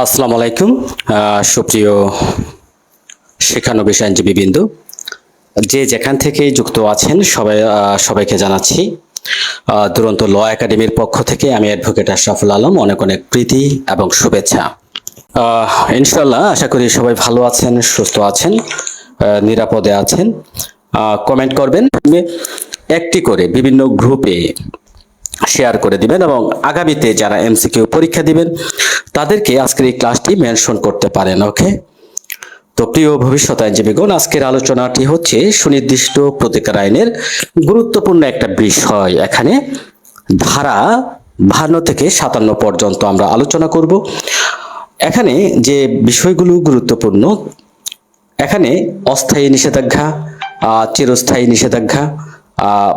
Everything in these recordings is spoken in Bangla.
আসসালামু আলাইকুম সুপ্রিয় শিক্ষানবিশ আইনজীবী বিন্দু যে যেখান থেকে যুক্ত আছেন, সবাই সবাইকে জানাচ্ছি দুরন্ত ল একাডেমির পক্ষ থেকে আমি অ্যাডভোকেট আশরাফুল আলম। অনেক অনেক প্রীতি এবং শুভেচ্ছা। ইনশাল্লাহ আশা করি সবাই ভালো আছেন, সুস্থ আছেন নিরাপদে আছেন। কমেন্ট করবেন। একটি করে বিভিন্ন গ্রুপে শেয়ার করে দিবেন এবং আগামীতে যারা এমসিকিউ পরীক্ষা দিবেন, তাদেরকে আজকের এই ক্লাসটি মেনশন করতে পারেন ওকে তো প্রিয় ভবিষ্যৎ আইনজীবীগণ আজকের আলোচনাটি হচ্ছে সুনির্দিষ্ট প্রতিকার আইনের গুরুত্বপূর্ণ একটা বিষয়। এখানে ধারা বাহান্ন থেকে সাতান্ন পর্যন্ত আমরা আলোচনা করব। এখানে যে বিষয়গুলো গুরুত্বপূর্ণ, এখানে অস্থায়ী নিষেধাজ্ঞা চিরস্থায়ী নিষেধাজ্ঞা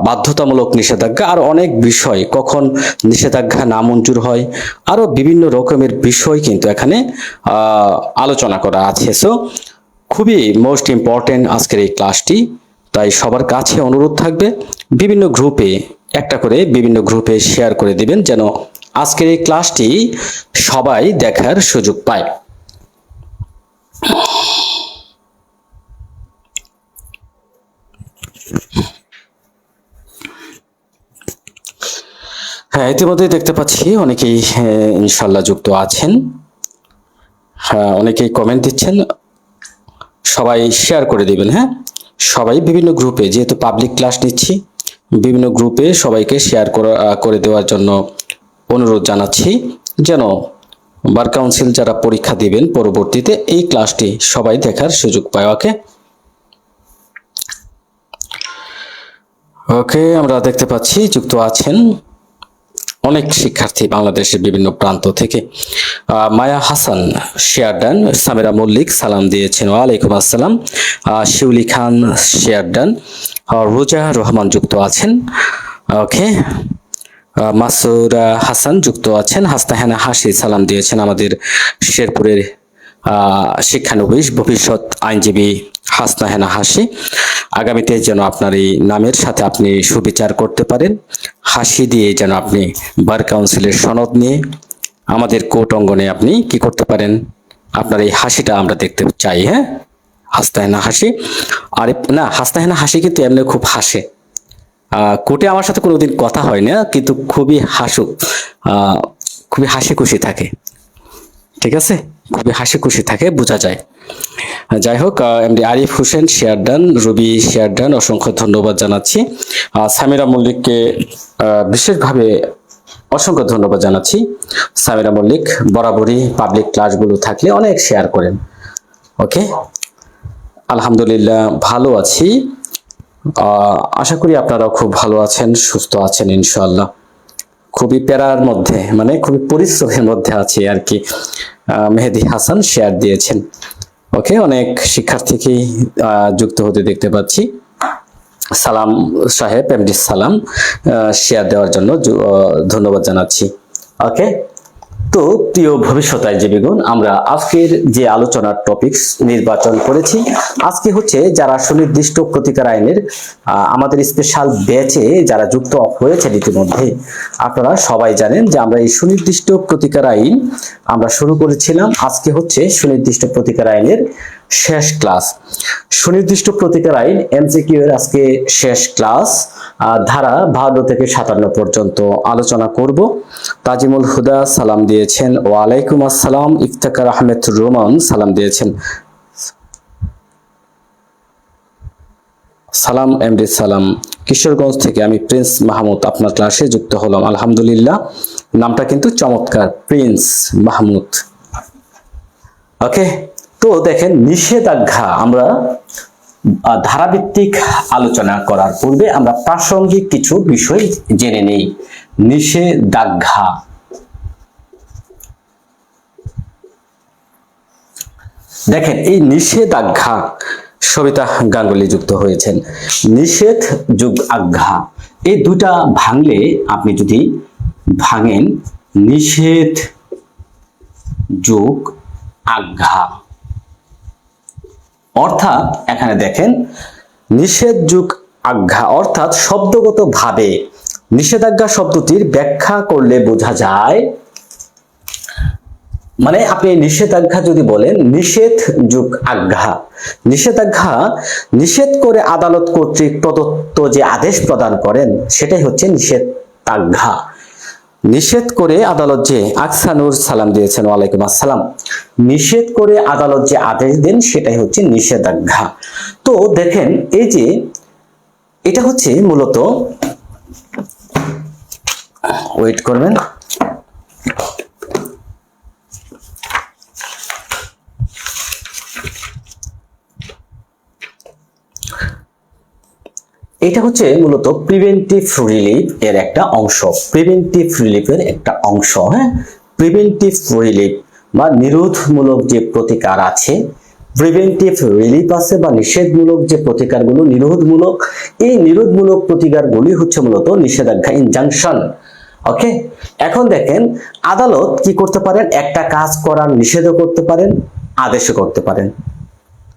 বাধ্যতামূলক নিষেধাজ্ঞা আর অনেক বিষয় কখন নিষেধাজ্ঞা নামঞ্জুর হয়, আরও বিভিন্ন রকমের বিষয় কিন্তু এখানে আলোচনা করা আছে। সো খুবই মোস্ট ইম্পর্টেন্ট আজকের এই ক্লাসটি তাই সবার কাছে অনুরোধ থাকবে, বিভিন্ন গ্রুপে একটা করে বিভিন্ন গ্রুপে শেয়ার করে দিবেন যেন আজকের এই ক্লাসটি সবাই দেখার সুযোগ পায়। হ্যাঁ ইতিমধ্যেই দেখতে পাচ্ছি অনেকেই আহ, ইনশাল্লাহ যুক্ত আছেন। হ্যাঁ অনেকেই কমেন্ট দিচ্ছেন। সবাই শেয়ার করে দিবেন হ্যাঁ? সবাই বিভিন্ন গ্রুপে যেহেতু পাবলিক ক্লাস নিচ্ছি বিভিন্ন গ্রুপে সবাইকে শেয়ার করে দেওয়ার জন্য অনুরোধ জানাচ্ছি যেন বার কাউন্সিল যারা পরীক্ষা দিবেন পরবর্তীতে এই ক্লাসটি সবাই দেখার সুযোগ পায় ওকে? ওকে আমরা দেখতে পাচ্ছি যুক্ত আছেন। অনেক শিক্ষার্থী বাংলাদেশের বিভিন্ন প্রান্ত থেকে মায়া হাসান শেয়ার ডান সামেরা মল্লিক সালাম দিয়েছেন। ওয়ালাইকুম আসসালাম। শিউলি খান শেয়ার ডান আহ, রোজা রহমান যুক্ত আছেন। ওকে। মাসুরা হাসান যুক্ত আছেন। হাস্তাহানা হাসি সালাম দিয়েছেন আমাদের শেরপুরের শিক্ষানবিশ ভবিষ্যৎ আইনজীবী হাসনা হেনা হাসি। আগামীতে যেন আপনার এই নামের সাথে আপনি সুবিচার করতে পারেন। হাসি দিয়ে যেন আপনি বার কাউন্সিলের সনদ নিয়ে আমাদের কোর্ট অঙ্গনে আপনি কি করতে পারেন? আপনার এই হাসিটা আমরা দেখতে চাই হ্যাঁ? হাসতাহেনা হাসি। আর না না হাসতাহেনা হাসি কিন্তু এমনি খুব হাসে। কোর্টে আমার সাথে কোনোদিন কথা হয় না কিন্তু খুবই হাসুক। খুবই হাসি খুশি থাকে। ঠিক আছে? খুবই হাসি খুশি থাকে, বোঝা যায়। যাই হোক MD Arif Hossain, share done. Robi share done, অসংখ্য ধন্যবাদ জানাচ্ছি। সামিরা মল্লিককে বিশেষভাবে অসংখ্য ধন্যবাদ জানাচ্ছি। সামিরা মল্লিক, বরাবরই পাবলিক ক্লাসগুলো থাকলে অনেক শেয়ার করেন। ওকে আলহামদুলিল্লাহ, ভালো আছি। আশা করি আপনারাও খুব ভালো আছেন, সুস্থ আছেন, ইনশাআল্লাহ। খুবই প্যারার মধ্যে মানে খুবই পরিশ্রমের মধ্যে আছে আর কি মেহেদি হাসান শেয়ার দিয়েছেন। ওকে, অনেক শিক্ষার্থীকেই যুক্ত হতে দেখতে পাচ্ছি। সালাম সাহেব এমডি সালাম শেয়ার দেওয়ার জন্য ধন্যবাদ জানাচ্ছি। ওকে তো প্রিয় ভবিষ্যৎ আইনজীবীগণ আমরা আজকের যে আলোচনার টপিকস নির্বাচন করেছি, আজকে হচ্ছে যারা সুনির্দিষ্ট প্রতিকার আইনের আমাদের স্পেশাল ব্যাচে যারা যুক্ত হয়েছে ইতিমধ্যে, আপনারা সবাই জানেন যে আমরা এই সুনির্দিষ্ট প্রতিকার আইন আমরা শুরু করেছিলাম, আজকে হচ্ছে সুনির্দিষ্ট প্রতিকার আইনের শেষ ক্লাস। সুনির্দিষ্ট প্রতিকার আইন এমসিকিউ এর আজকে শেষ ক্লাস। ধারা বাহান্ন থেকে সাতান্ন পর্যন্ত আলোচনা করব। তাজিমুল হুদা সালাম দিয়েছেন। ওয়ালাইকুম আসসালাম। ইফতেখার আহমেদ রোমান সালাম দিয়েছেন। সালাম এমডি সালাম। কিশোরগঞ্জ থেকে আমি প্রিন্স মাহমুদ আপনার ক্লাসে যুক্ত হলাম। আলহামদুলিল্লাহ, নামটা কিন্তু চমৎকার, প্রিন্স মাহমুদ। ওকে? তো দেখেন নিষেধাজ্ঞা আমরা ধারাভিত্তিক আলোচনা করার পূর্বে আমরা প্রাসঙ্গিক কিছু বিষয় জেনে নেই। নিষেধাজ্ঞা। দেখেন এই নিষেধাজ্ঞা, সবিতা গাঙ্গুলি যুক্ত হয়েছেন। নিষেধ যুগ আজ্ঞা। এই দুটা ভাঙলে আপনি যদি ভাঙেন, নিষেধ যোগ আজ্ঞা। অর্থাৎ এখানে দেখেন, নিষেধ যুগ আজ্ঞা, অর্থাৎ শব্দগত ভাবে। নিষেধাজ্ঞা শব্দটির ব্যাখ্যা করলে বোঝা যায় মানে আপনি নিষেধাজ্ঞা যদি বলেন, নিষেধ যুগ আজ্ঞা। নিষেধাজ্ঞা নিষেধ করে আদালত কর্তৃক প্রদত্ত যে আদেশ প্রদান করেন, সেটাই হচ্ছে নিষেধাজ্ঞা। নিষেধ করে আদালত যে আকসানুর সালাম দিয়েছেন, ওয়ালাইকুম আসসালাম। নিষেধ করে আদালত যে আদেশ দেন, সেটাই হচ্ছে নিষেধাজ্ঞা। তো দেখেন, এই যে এটা হচ্ছে মূলত ওয়েট করবেন। এটা হচ্ছে মূলত প্রিভেন্টিভ রিলিফ এর একটা অংশ। প্রিভেন্টিভ রিলিফের একটা অংশ হ্যাঁ? প্রিভেন্টিভ রিলিফ বা নিরোধমূলক যে প্রতিকার আছে প্রিভেন্টিভ রিলিফ আছে বা নিষেধমূলক যে প্রতিকারগুলো, নিরোধমূলক, এই নিরোধমূলক প্রতিকারগুলি হচ্ছে মূলত নিষেধাজ্ঞা ইনজাংশন ওকে এখন দেখেন, আদালত কি করতে পারেন? একটা কাজ করার নিষেধও করতে পারেন, আদেশও করতে পারেন।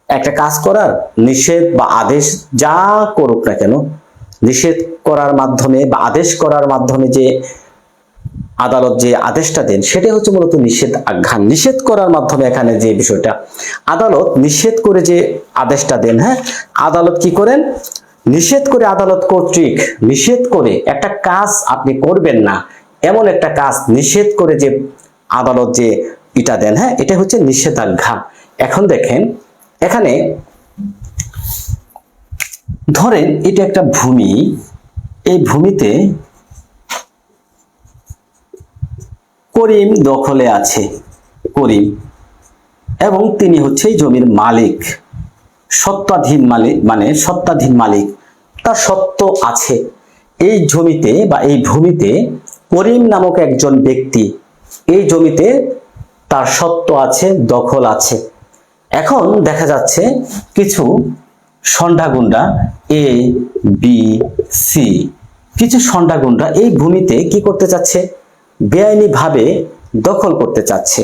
একটা কাজ করার নিষেধ বা আদেশ যা করুক না কেন, নিষেধ করার মাধ্যমে বা আদেশ করার মাধ্যমে যে আদালত যে আদেশটা দেন, সেটাই হচ্ছে মূলত নিষেধ আজ্ঞা নিষেধ করার মাধ্যমে এখানে যে বিষয়টা, আদালত নিষেধ করে যে আদেশটা দেন হ্যাঁ? আদালত কি করেন? নিষেধ করে আদালত কর্তৃক নিষেধ করে একটা কাজ আপনি করবেন না, এমন একটা কাজ নিষেধ করে যে আদালত যে এটা দেন হ্যাঁ? এটা হচ্ছে নিষেধাজ্ঞা। এখন দেখেন এখানে ধরেন এটা একটা ভূমি, এই ভূমিতে করিম দখলে আছে, করিম। এবং তিনি হচ্ছে জমির মালিক, সত্ত্বাধীন মালিক মানে সত্ত্বাধীন মালিক। তার সত্ত্ব আছে। এই জমিতে বা এই ভূমিতে করিম নামক একজন ব্যক্তি, এই জমিতে তার সত্ত্ব আছে, দখল আছে। এখন দেখা যাচ্ছে কিছু সন্ডাগুন্ডা এ, বি, সি। কিছু সন্ডাগুন্ডা এই ভূমিতে কি করতে চাচ্ছে? বেআইনি ভাবে দখল করতে চাচ্ছে।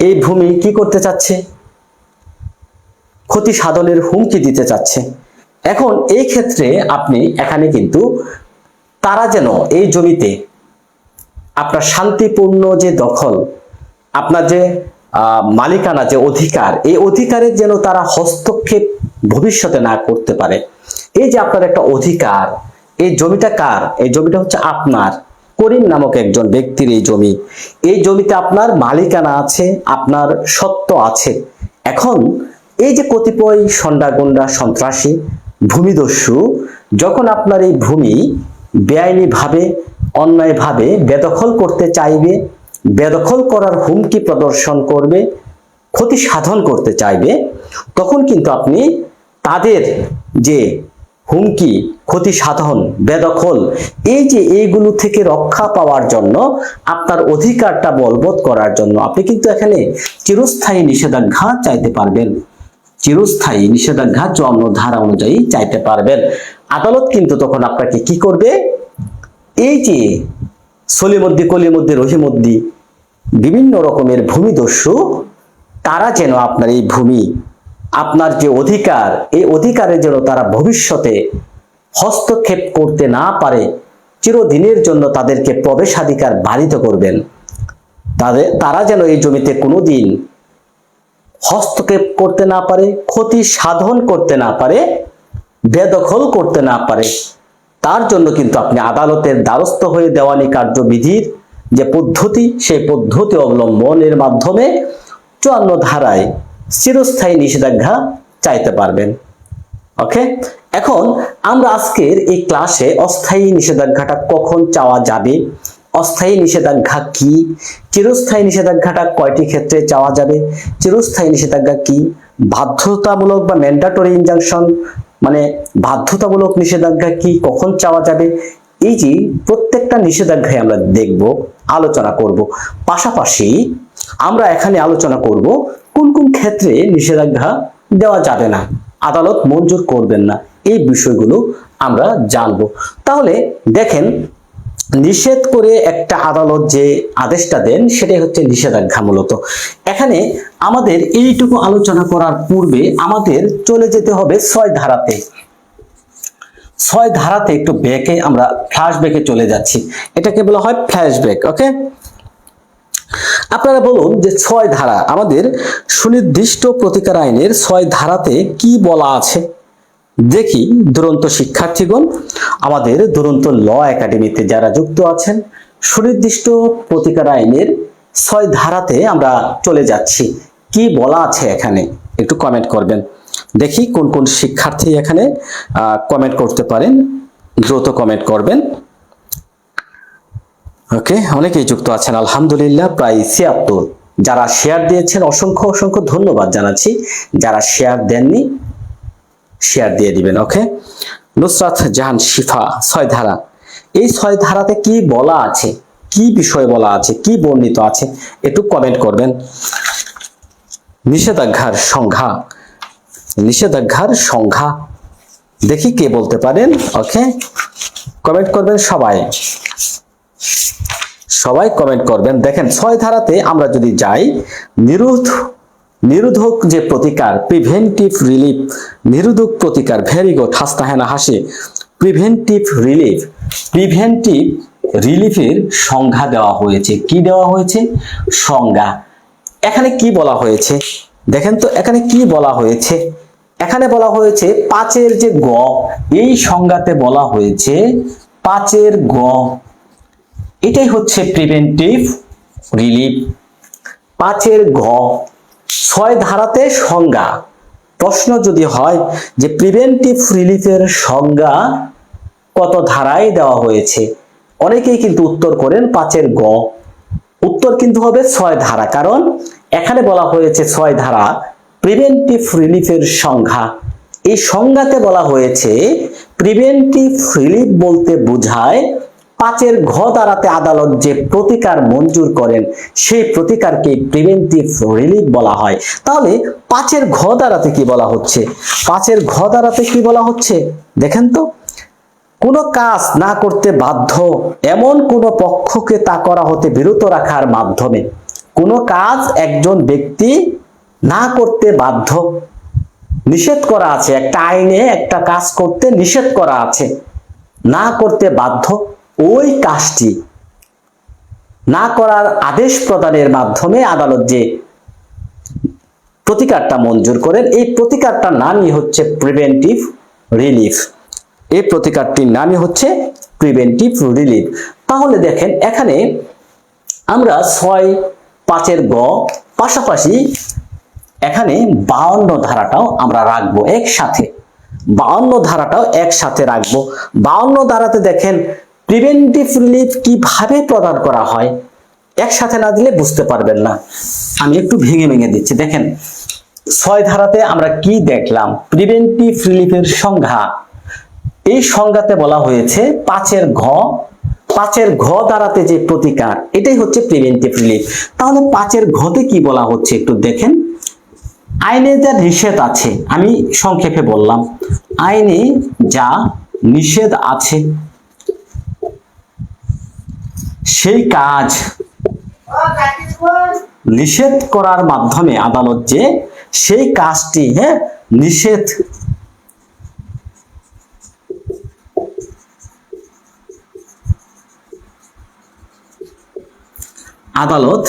এই ভূমি কি করতে চাচ্ছে? ক্ষতি সাধনের হুমকি দিতে চাচ্ছে। এখন এই ক্ষেত্রে আপনি এখানে কিন্তু তারা যেন এই জমিতে আপনার শান্তিপূর্ণ যে দখল, আপনার যে মালিকানা যে অধিকার, এই অধিকারের যেন তারা হস্তক্ষেপ ভবিষ্যতে না করতে পারে। এই যে আপনার একটা অধিকার, এই জমিটা কার? এই জমিটা হচ্ছে আপনার। করিম নামক একজন ব্যক্তির এই জমি। এই জমিতে আপনার মালিকানা আছে, আপনার সত্ত্ব আছে। এখন এই যে কতিপয় সন্ডাগুন্ডা সন্ত্রাসী, ভূমিদস্যু, যখন আপনার এই ভূমি বেআইনিভাবে, অন্যায়ভাবে বেদখল করতে চাইবে বেদখল করার হুমকি প্রদর্শন করবে, ক্ষতি সাধন করতে চাইবে, তখন কিন্তু আপনি তাদের যে হুমকি, ক্ষতি সাধন, বেদখল, এই যে এইগুলো থেকে রক্ষা পাওয়ার জন্য আপনার অধিকারটা বলবৎ করার জন্য আপনি কিন্তু এখানে চিরস্থায়ী নিষেধাজ্ঞা চাইতে পারবেন। চিরস্থায়ী নিষেধাজ্ঞা চুয়ান্ন ধারা অনুযায়ী চাইতে পারবেন। আদালত কিন্তু তখন আপনাকে কি করবে? এই যে সলিমদ্দি কলিমদ্দি রহিমদ্দি বিভিন্ন রকমের ভূমিদস্যু, তারা যেন আপনার এই ভূমি, আপনার যে অধিকার, এই অধিকারে যেন তারা ভবিষ্যতে হস্তক্ষেপ করতে না পারে, চিরদিনের জন্য তাদেরকে প্রবেশাধিকার বাধিত করবেন। তাদের, তারা যেন এই জমিতে কোনোদিন হস্তক্ষেপ করতে না পারে, ক্ষতি সাধন করতে না পারে, বেদখল করতে না পারে। তার জন্য কিন্তু আপনি আদালতের দ্বারস্থ হয়ে দেওয়ানি কার্যবিধির যে পদ্ধতি, সেই পদ্ধতি অবলম্বনের মাধ্যমে চুয়ান্ন ধারায় চিরস্থায়ী নিষেধাজ্ঞা চাইতে পারবেন। ওকে এখন আমরা আজকের এই ক্লাসে অস্থায়ী নিষেধাজ্ঞাটা কখন চাওয়া যাবে? অস্থায়ী নিষেধাজ্ঞা কি? চিরস্থায়ী নিষেধাজ্ঞাটা কয়টি ক্ষেত্রে চাওয়া যাবে? চিরস্থায়ী নিষেধাজ্ঞা কি? বাধ্যতামূলক বা ম্যান্ডাটরি ইনজাংশন মানে বাধ্যতামূলক নিষেধাজ্ঞা কি কখন চাওয়া যাবে? এই যে প্রত্যেকটা নিষেধাজ্ঞায় আমরা দেখব, আলোচনা করব। পাশাপাশি আমরা এখানে আলোচনা করব, কোন কোন ক্ষেত্রে নিষেধাজ্ঞা দেওয়া যাবে না, আদালত মঞ্জুর করবেন না, এই বিষয়গুলো আমরা জানব। তাহলে দেখেন, নিষেধ করে একটা আদালত যে আদেশটা দেন, সেটাই হচ্ছে নিষেধাজ্ঞা মূলত। এখানে আমাদের এইটুকু আলোচনা করার পূর্বে আমাদের চলে যেতে হবে ছয় ধারাতে। ছয় ধারাতে একটু ব্যাকে আমরা ফ্ল্যাশ ব্যাকে চলে যাচ্ছি। এটাকে বলা হয় ফ্ল্যাশ ব্যাক ওকে আপনারা বলুন যে ছয় ধারা, আমাদের সুনির্দিষ্ট প্রতিকার আইনের ছয় ধারাতে কি বলা আছে? দেখি দুরন্ত শিক্ষার্থীগণ, আমাদের দুরন্ত ল একাডেমিতে যারা যুক্ত আছেন, সুনির্দিষ্ট প্রতিকার আইনের ছয় ধারাতে আমরা চলে যাচ্ছি। কি বলা আছে এখানে? একটু কমেন্ট করবেন। দেখি কোন কোন শিক্ষার্থী এখানে কমেন্ট করতে পারেন। দ্রুত কমেন্ট করবেন। ওকে, অনেকেই যুক্ত আছেন, আলহামদুলিল্লাহ, প্রায় ছিয়াত্তর। যারা শেয়ার দিয়েছেন, অসংখ্য অসংখ্য ধন্যবাদ জানাচ্ছি। যারা শেয়ার দেননি শেয়ার দিয়ে দিবেন, ওকে? নুসরাত জাহান শিফা, ছয় ধারা। এই ছয় ধারাতে কি বলা আছে? কি বিষয় বলা আছে? কি বর্ণিত আছে? একটু কমেন্ট করবেন। নিষেধাজ্ঞার সংজ্ঞা। নিষেধাজ্ঞার সংজ্ঞা দেখি কে বলতে পারেন? ওকে কমেন্ট করবেন সবাই। সবাই কমেন্ট করবেন। দেখেন, ছয় ধারাতে আমরা যদি যাই নিরোধ নিরোধক যে প্রতিকার প্রিভেন্টিভ রিলিফ নিরোধক প্রতিকার ভেরি গুড হাসতা হেনা হাসি। প্রিভেন্টিভ রিলিফ প্রিভেন্টিভ রিলিফের সংজ্ঞা দেওয়া হয়েছে। কি দেওয়া হয়েছে? সংজ্ঞা। এখানে কি বলা হয়েছে? দেখেন তো, এখানে কি বলা হয়েছে? এখানে বলা হয়েছে পাঁচের যে গ, এই সংজ্ঞাতে বলা হয়েছে পাঁচের গ। এটাই হচ্ছে প্রিভেন্টিভ রিলিফ পাঁচের ঘ ছয় ধারাতে সংজ্ঞা। প্রশ্ন যদি হয় যে প্রিভেন্টিভ রিলিফের সংজ্ঞা কত ধারায় দেওয়া হয়েছে? অনেকেই কিন্তু উত্তর করেন পাঁচের গ। উত্তর কিন্তু হবে ছয় ধারা, কারণ এখানে বলা হয়েছে ছয় ধারা প্রিভেন্টিভ রিলিফের সংজ্ঞা। এই সংজ্ঞাতে বলা হয়েছে প্রিভেন্টিভ রিলিফ বলতে বোঝায়, পাঁচের ঘ দ্বারাতে আদালত যে প্রতিকার মঞ্জুর করেন, সেই প্রতিকারকে প্রিভেন্টিভ রিলিফ বলা হয়। তাহলে পাঁচের ঘ দ্বারাতে কি বলা হচ্ছে? পাঁচের ঘ দ্বারাতে কি বলা হচ্ছে? দেখেন তো, কোনো কাজ না করতে বাধ্য এমন কোনো পক্ষকে তা করা হতে বিরত রাখার মাধ্যমে কোনো কাজ একজন ব্যক্তি না করতে বাধ্য। নিষেধ করা আছে, একটা আইনে একটা কাজ করতে নিষেধ করা আছে। না করতে বাধ্য ওই কাজটি। না করার আদেশ প্রদানের মাধ্যমে আদালত যে প্রতিকারটা মঞ্জুর করেন, এই প্রতিকারটার নামই হচ্ছে প্রিভেন্টিভ রিলিফ এই প্রতিকারটির নামই হচ্ছে প্রিভেন্টিভ রিলিফ তাহলে দেখেন, এখানে আমরা ছয়, পাঁচের গ পাশাপাশি এখানে বাউন্ন ধারাটাও আমরা রাখব একসাথে। বাউন্ন ধারাটাও একসাথে রাখব। বাউন্ন ধারাতে দেখেন প্রিভেন্টিভ রিলিফ কীভাবে প্রদান করা হয়, একসাথে না দিলে বুঝতে পারবেন না। আমি একটু ভেঙে ভেঙে দিচ্ছি। দেখেন, ছয় ধারাতে আমরা কি দেখলাম? প্রিভেন্টিভ রিলিফের সংজ্ঞা। এই সংজ্ঞাতে বলা হয়েছে পাঁচের ঘ পাঁচের ঘ দ্বারাতে যে প্রতিকার, এটাই হচ্ছে প্রিভেন্টিভ রিলিফ তাহলে পাঁচের ঘতে কি বলা হচ্ছে একটু দেখেন। আইনে যা নিষেধ আছে, আমি সংক্ষেপে বললাম, আইনে যা নিষেধ আছে, সেই কাজ নিষেধ করার মাধ্যমে আদালত যে সেই কাজটি হ্যাঁ নিষেধ আদালত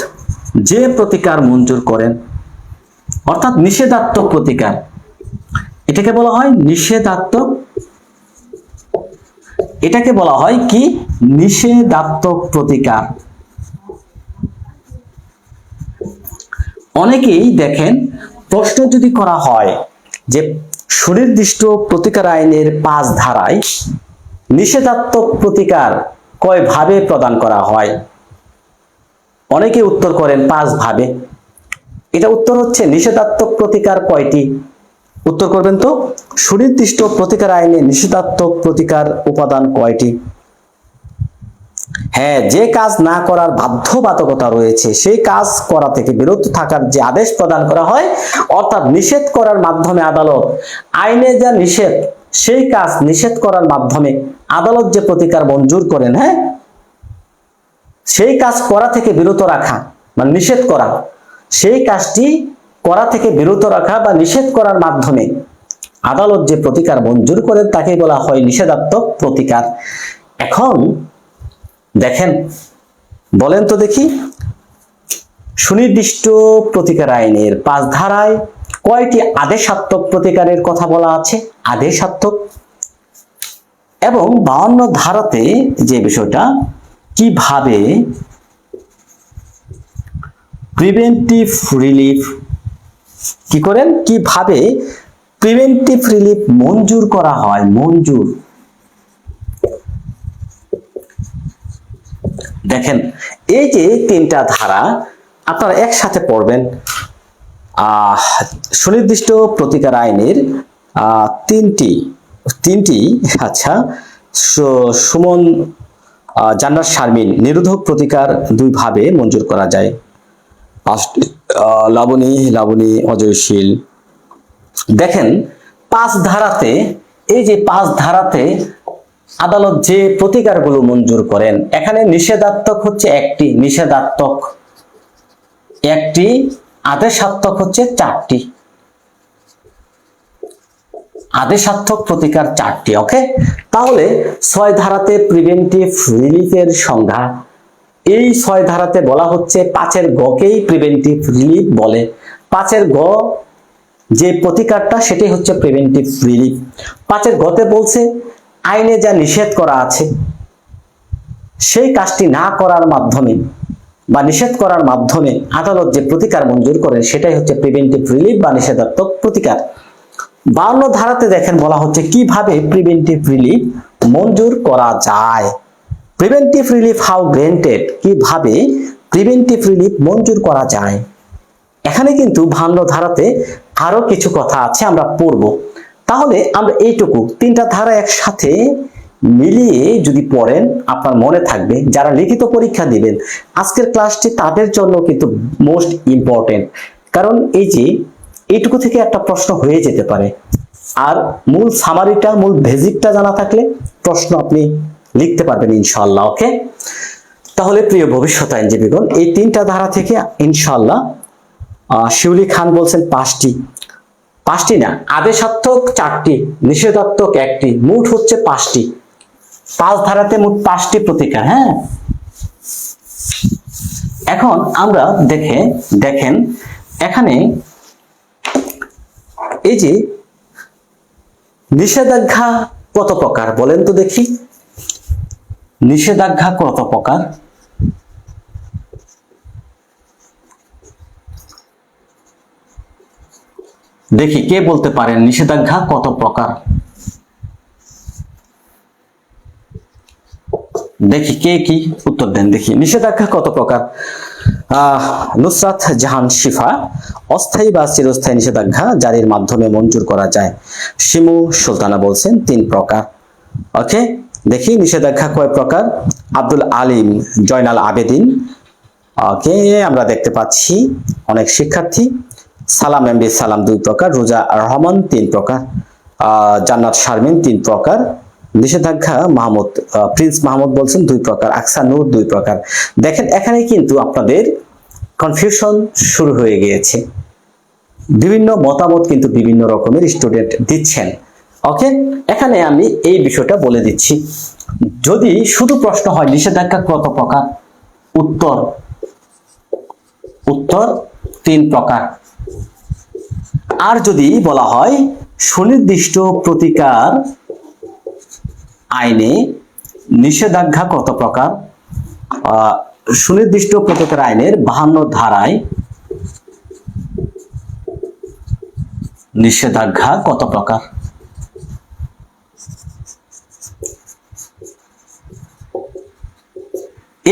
যে প্রতিকার মঞ্জুর করেন অর্থাৎ নিষেধাত্মক প্রতিকার। এটাকে বলা হয় নিষেধাত্মক। এটাকে বলা হয় কি? নিষেধাত্মক প্রতিকার। অনেকেই দেখেন, প্রশ্ন যদি করা হয় যে সুনির্দিষ্ট প্রতিকার আইনের পাঁচ ধারায় নিষেধাত্মক প্রতিকার কয় ভাবে প্রদান করা হয়? অনেকে উত্তর করেন পাঁচ ভাবে এটা উত্তর হচ্ছে নিষেধাত্মক প্রতিকার কয়টি? উত্তর করবেন তো, সুনির্দিষ্ট প্রতিকার আইনে নিষেধাত্মক প্রতিকার উপাদান কয়টি? হ্যাঁ যে কাজ না করার বাধ্যবাধকতা রয়েছে, সেই কাজ করা থেকে বিরত থাকার যে আদেশ প্রদান করা হয়, অর্থাৎ নিষেধ করার মাধ্যমে আদালত, আইনে যা নিষেধ, সেই কাজ নিষেধ করার মাধ্যমে আদালত যে প্রতিকার মঞ্জুর করেন হ্যাঁ? সেই কাজ করা থেকে বিরত রাখা মানে নিষেধ করা সেই কাজটি করা থেকে বিরত রাখা বা নিষেধ করার মাধ্যমে আদালত যে প্রতিকার মঞ্জুর করে তাকে বলা হয় নিষেধাত্মক প্রতিকার। এখন দেখেন, বলেন তো দেখি, সুনির্দিষ্ট প্রতিকার আইনের পাঁচ ধারায় কয়টি আদেশাত্মক প্রতিকারের কথা বলা আছে? আদেশাত্মক। এবং বাউন্ন ধারাতে যে বিষয়টা, কীভাবে প্রিভেন্টিভ রিলিফ কি করেন? কীভাবে প্রিভেন্টিভ রিলিফ মঞ্জুর করা হয়? মঞ্জুর। দেখেন এই যে তিনটা ধারা আপনারা একসাথে পড়বেন। সুনির্দিষ্ট প্রতিকার আইনের তিনটি তিনটি আচ্ছা সুমন আহ, জান্নাত শারমিন নিরোধক প্রতিকার দুইভাবে মঞ্জুর করা যায়। লাবণী লাবণী, অজয়শীল। দেখেন, পাঁচ ধারাতে, এই যে পাঁচ ধারাতে আদালত যে প্রতিকারগুলো মঞ্জুর করেন, এখানে নিষেধাত্মক হচ্ছে একটি, নিষেধাত্মক একটি, আদেশাত্মক হচ্ছে চারটি। আদেশাত্মক প্রতিকার চারটি ওকে তাহলে ছয় ধারাতে প্রিভেন্টিভ রিলিফের সংজ্ঞা এই ছয় ধারাতে বলা হচ্ছে পাঁচের গকেই প্রিভেন্টিভ রিলিফ বলে। পাঁচের গ যে প্রতিকারটা, সেটাই হচ্ছে প্রিভেন্টিভ রিলিফ পাঁচের গতে বলছে, আইনে যা নিষেধ করা আছে, সেই কাজটি না করার মাধ্যমে বা নিষেধ করার মাধ্যমে আদালত যে প্রতিকার মঞ্জুর করেন, সেটাই হচ্ছে প্রিভেন্টিভ রিলিফ বা নিষেধাত্মক প্রতিকার। বাউন্ন ধারাতে দেখেন বলা হচ্ছে, কীভাবে প্রিভেন্টিভ রিলিফ মঞ্জুর করা যায়? প্রিভেন্টিভ রিলিফ হাউ গ্রেন্টেড কীভাবে প্রিভেন্টিভ রিলিফ মঞ্জুর করা যায়? এখানে কিন্তু ভান্ন ধারাতে আরও কিছু কথা আছে আমরা পড়ব। তাহলে আমরা এইটুকু তিনটা ধারা একসাথে মিলিয়ে যদি পড়েন, আপনার মনে থাকবে, যারা লিখিত পরীক্ষা দিবেন, আজকের ক্লাসটি তাদের জন্য কিন্তু মোস্ট ইম্পর্টেন্ট কারণ এই যে এইটুকু থেকে একটা প্রশ্ন হয়ে যেতে পারে। আর মূল সামারিটা মূল বেসিকটা জানা থাকলে প্রশ্ন আপনি লিখতে পারবেন ইনশাল্লাহ ওকে? তাহলে প্রিয় ভবিষ্যৎ আইনজীবীগণ, এই তিনটা ধারা থেকে ইনশাল্লাহ শিউলি খান বলছেন পাঁচটি। পাঁচটি না, আদেশাত্মক চারটি, নিষেধাত্মক একটি, মোট হচ্ছে পাঁচটি। পাঁচ ধারাতে মোট পাঁচটি প্রতিকার হ্যাঁ? এখন আমরা দেখে, দেখেন, এখানে এই যে নিষেধাজ্ঞা কত প্রকার বলেন তো দেখি। নিষেধাজ্ঞা কত প্রকার? দেখি, কে বলতে পারেন নিষেধাজ্ঞা কত প্রকার? দেখি, কে কি উত্তর দেন? দেখি, নিষেধাজ্ঞা কত প্রকার? নুসরাত জাহান শিফা, অস্থায়ী বা চিরস্থায়ী নিষেধাজ্ঞা জারির মাধ্যমে মঞ্জুর করা যায়। শিমু সুলতানা বলছেন তিন প্রকার। ওকে দেখি নিষেধাজ্ঞা কয় প্রকার? আব্দুল আলিম জয়নাল আবেদিন। ওকে, আমরা দেখতে পাচ্ছি অনেক শিক্ষার্থী। সালাম এমবি সালাম দুই প্রকার, রোজা রহমান তিন প্রকার জান্নাত শারমিন তিন প্রকার, নিষেধাজ্ঞা মাহমুদ প্রিন্স মাহমুদ বলছেন দুই প্রকার, আকসা নূর দুই প্রকার। দেখেন, এখানে কিন্তু আপনাদের কনফিউশন শুরু হয়ে গিয়েছে। বিভিন্ন মতামত কিন্তু বিভিন্ন রকমের স্টুডেন্ট দিচ্ছেন। ওকে এখানে আমি এই বিষয়টা বলে দিচ্ছি। যদি শুধু প্রশ্ন হয়, নিষেধাজ্ঞা কত প্রকার? উত্তর উত্তর তিন প্রকার। আর যদি বলা হয়, সুনির্দিষ্ট প্রতিকার আইনে নিষেধাজ্ঞা কত প্রকার? সুনির্দিষ্ট প্রতিকার আইনের বাহান্ন ধারায় নিষেধাজ্ঞা কত প্রকার?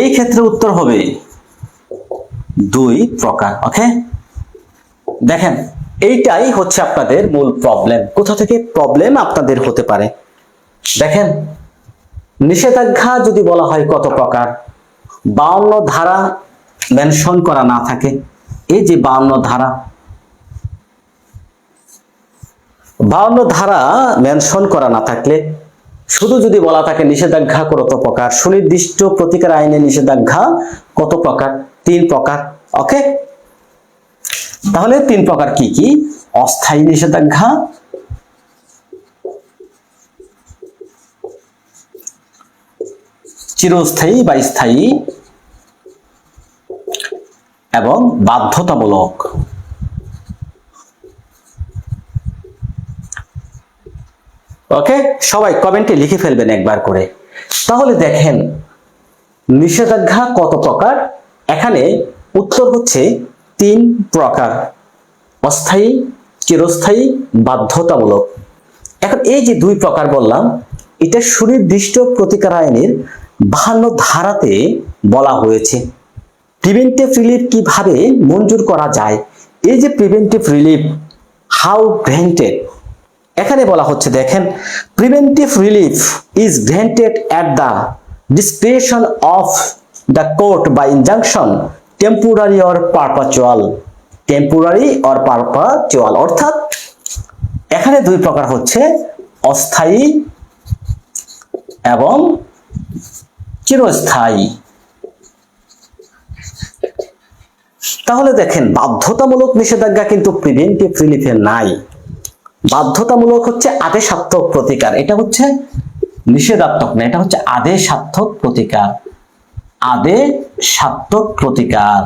এই ক্ষেত্রে উত্তর হবে দুই প্রকার ওকে দেখেন, এইটাই হচ্ছে আপনাদের মূল প্রবলেম কোথা থেকে? প্রবলেম আপনাদের হতে পারে। দেখেন, নিষেধাজ্ঞা যদি বলা হয় কত প্রকার? বাউন্ন ধারা মেনশন করা না থাকে। এই যে বাউন্ন ধারা বাউন্ন ধারা মেনশন করা না থাকলে শুধু যদি বলা থাকে নিষেধাজ্ঞা কত প্রকার? সুনির্দিষ্ট প্রতিকার আইনে নিষেধাজ্ঞা কত প্রকার? তিন প্রকার ওকে তাহলে তিন প্রকার কি কি? অস্থায়ী নিষেধাজ্ঞা, চিরস্থায়ী বা স্থায়ী, এবং বাধ্যতামূলক। ওকে সবাই কমেন্টে লিখে ফেলবেন একবার করে। তাহলে দেখেন, নিষেধাজ্ঞা কত প্রকার? এখানে উত্তর হচ্ছে তিন প্রকার। অস্থায়ী, চিরস্থায়ী, বাধ্যতামূলক। এখন এই যে দুই প্রকার বললাম, এটা সুনির্দিষ্ট প্রতিকার আইনের বাহান্ন ধারাতে বলা হয়েছে। প্রিভেন্টিভ রিলিফ কীভাবে মঞ্জুর করা যায়? এই যে প্রিভেন্টিভ রিলিফ হাউ গ্র্যান্টেড এখানে বলা হচ্ছে, দেখেন preventive relief is granted at the discretion of the court by injunction temporary or perpetual temporary or perpetual অর্থাৎ এখানে দুই প্রকার হচ্ছে, অস্থায়ী এবং চিরস্থায়ী। তাহলে দেখেন, বাধ্যতামূলক নিষেধাজ্ঞা কিন্তু প্রিভেন্টিভ রিলিফে নাই। বাধ্যতামূলক হচ্ছে আদেশাত্মক প্রতিকার। এটা হচ্ছে নিষেধাত্মক না, এটা হচ্ছে আদেশাত্মক প্রতিকার। আদেশাত্মক প্রতিকার।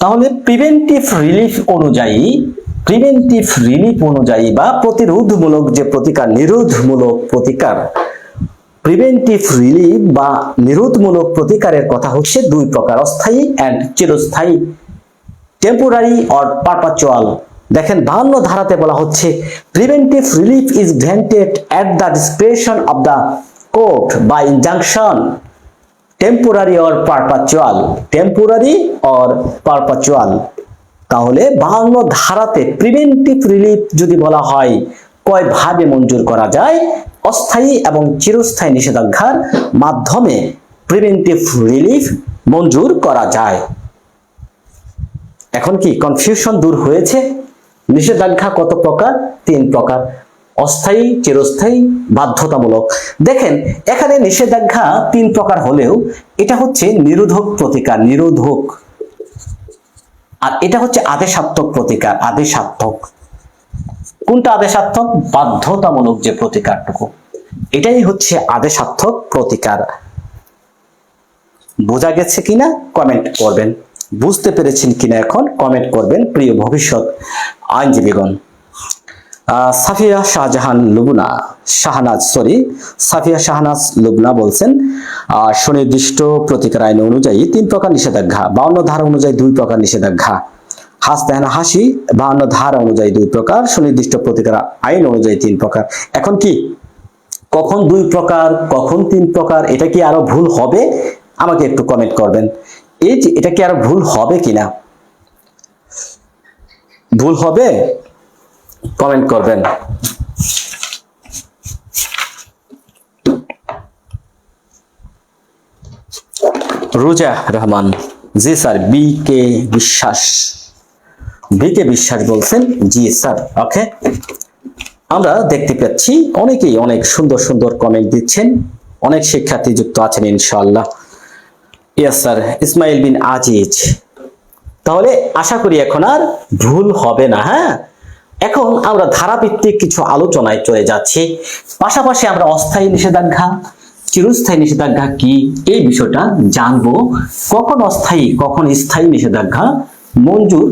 তাহলে প্রিভেন্টিভ রিলিফ অনুযায়ী প্রিভেন্টিভ রিলিফ অনুযায়ী বা প্রতিরোধমূলক যে প্রতিকার, নিরোধমূলক প্রতিকার প্রিভেন্টিভ রিলিফ বা নিরোধমূলক প্রতিকারের কথা হচ্ছে দুই প্রকার, অস্থায়ী অ্যান্ড চিরস্থায়ী। টেম্পোরারি অর পারপাচুয়াল দেখেন বাহান্ন ধারাতে বলা হচ্ছে preventive relief is granted at the discretion of the court বা injunction temporary or perpetual temporary or perpetual তাহলে বাহান্ন ধারাতে প্রিভেন্টিভ রিলিফ যদি বলা হয়, কয় ভাবে মঞ্জুর করা যায়? অস্থায়ী এবং চিরস্থায়ী নিষেধাজ্ঞার মাধ্যমে প্রিভেন্টিভ রিলিফ মঞ্জুর করা যায়। এখন কি কনফিউশন দূর হয়েছে? নিষেধাজ্ঞা কত প্রকার? তিন প্রকার। অস্থায়ী, চিরস্থায়ী, বাধ্যতামূলক। দেখেন, এখানে নিষেধাজ্ঞা তিন প্রকার হলেও এটা হচ্ছে নিরোধক প্রতিকার, নিরোধক। আর এটা হচ্ছে আদেশাত্মক প্রতিকার, আদেশাত্মক। কোনটা আদেশাত্মক? বাধ্যতামূলক যে প্রতিকারটুকু। এটাই হচ্ছে আদেশাত্মক প্রতিকার। বোঝা গেছে কিনা? কমেন্ট করবেন। বুঝতে পেরেছেন কিনা এখন? কমেন্ট করবেন। প্রিয় ভবিষ্যৎ আইনজীবীগণ। সাফিয়া শাহজাহান লুবনা, শাহনাজ সরি সাফিয়া শাহনাজ লুবনা বলছেন সুনির্দিষ্ট প্রতিকার আইন অনুযায়ী তিন প্রকার নিষেধাজ্ঞা, বাউন্ন ধারা অনুযায়ী দুই প্রকার নিষেধাজ্ঞা। হাসি ধারা অনুযায়ী দুই প্রকার, সুনির্দিষ্ট প্রতিকার আইন অনুযায়ী তিন প্রকার। এখন কি? কখন দুই প্রকার, কখন তিন প্রকার, এটা কি আরও ভুল হবে? আমাকে একটু কমেন্ট করবেন। এই যে, এটা কি আরও ভুল হবে কিনা? ভুল হবে? কমেন্ট করবেন। রোজা রহমান, জি sir, B K Biswas. B K বিশ্বাস বলছেন, জি স্যার, ওকে। আমরা দেখতে পাচ্ছি, অনেকেই অনেক সুন্দর সুন্দর কমেন্ট দিচ্ছেন, অনেক শিক্ষার্থী যুক্ত আছেন, ইনশাআল্লাহ। ইয়েস স্যার ইসমাইল বিন আজিজ তাহলে আশা করি এখন আর ভুল হবে না হ্যাঁ? এখন আমরা ধারাভিত্তিক কিছু আলোচনায় চলে যাচ্ছি। পাশাপাশি আমরা অস্থায়ী নিষেধাজ্ঞা, চিরস্থায়ী নিষেধাজ্ঞা কি, এই বিষয়টা জানব। কখন অস্থায়ী, কখন স্থায়ী নিষেধাজ্ঞা, মঞ্জুর